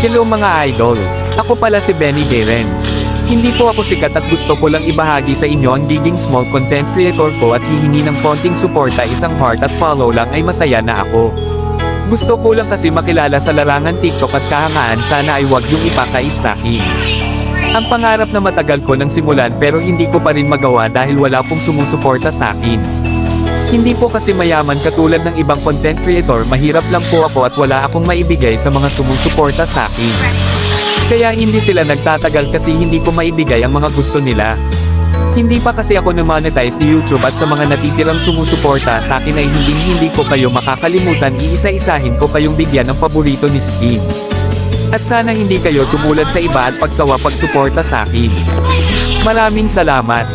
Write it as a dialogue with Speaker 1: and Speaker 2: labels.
Speaker 1: Hello mga idol. Ako pala si Benny Gerens. Hindi po ako sikat at gusto ko lang ibahagi sa inyo ang giging small content creator ko at hihingi ng konting suporta isang heart at follow lang ay masaya na ako. Gusto ko lang kasi makilala sa larangan TikTok at kahangaan sana ay wag yung ipakait sa akin. Ang pangarap na matagal ko nang simulan pero hindi ko pa rin magawa dahil wala pong sumusuporta sa akin. Hindi po kasi mayaman katulad ng ibang content creator mahirap lang po ako at wala akong maibigay sa mga sumusuporta sa akin. Kaya hindi sila nagtatagal kasi hindi ko maibigay ang mga gusto nila. Hindi pa kasi ako na-monetize ni YouTube at sa mga natitirang sumusuporta sa akin ay hindi hindi ko kayo makakalimutan iisa-isahin ko kayong bigyan ng paborito ni Skin. At sana hindi kayo tumulad sa iba at pagsawa pagsuporta sa akin. Maraming salamat.